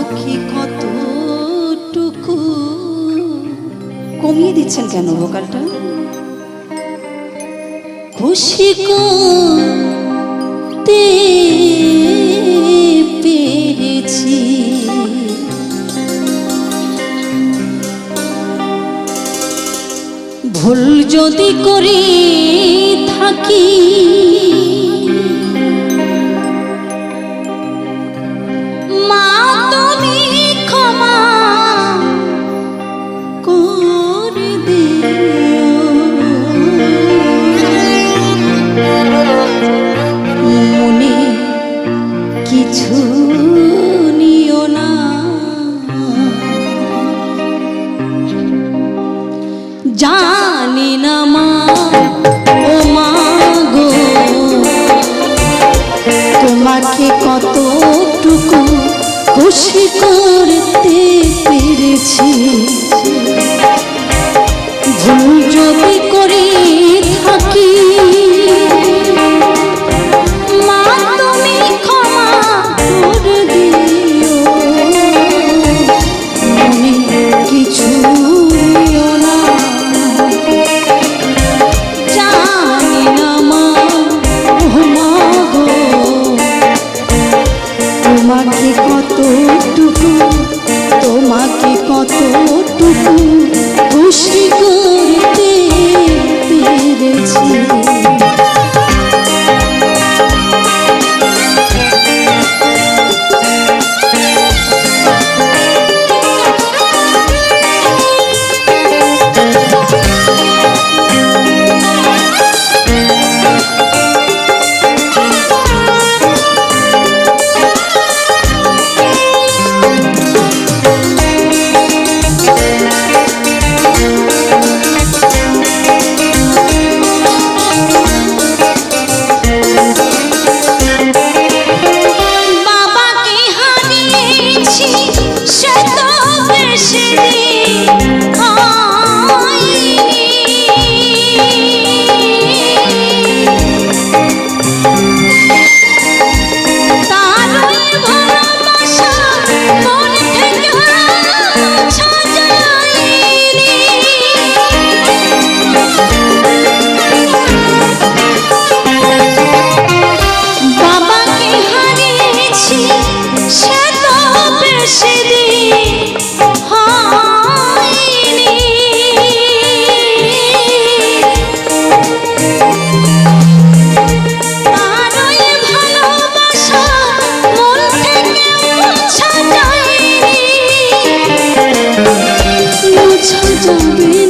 পাখি কতটুকু? কমিয়ে দিচ্ছেন কেন ভোকালটা? খুশি করতে পেরেছি। ভুল যদি করে থাকি জানি না মা ও মা গো। তোমাকে কতটুকু খুশি করতে পেরেছি। ভুল যদি করি to be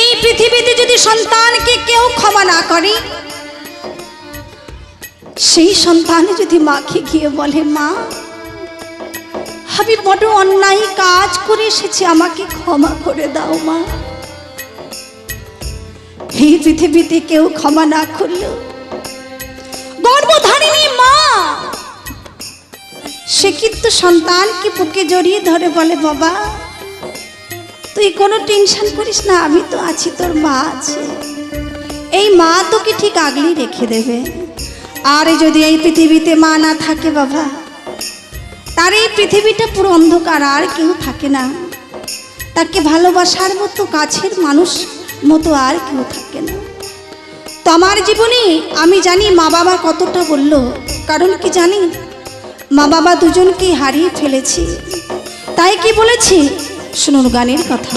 এই পৃথিবীতে যদি সন্তানকে কেউ ক্ষমা না করে, সেই সন্তান যদি মাকে গিয়ে বলে, মা, আমি বড় অন্যায় কাজ করে এসেছি, আমাকে ক্ষমা করে দাও, মা। এই পৃথিবীতে কেউ ক্ষমা না করল গর্বধারিণী মা, সে কিন্তু সন্তানকে বুকে জড়িয়ে ধরে বলে, বাবা তুই কোনো টেনশন করিস না, আমি তো আছি, তোর মা আছে। এই মা তোকে ঠিক আগলেই রেখে দেবে। আর যদি এই পৃথিবীতে মা না থাকে বাবা, তার এই পৃথিবীটা পুরো অন্ধকার, আর কেউ থাকে না। তাকে ভালোবাসার মতো, কাছের মানুষ মতো আর কেউ থাকে না। তো আমার জীবনে আমি জানি মা বাবা কতটা বলল, কারণ কি জানি? মা বাবা দুজনকেই হারিয়ে ফেলেছি। তাই কি বলেছি? শুনুন গানের কথা।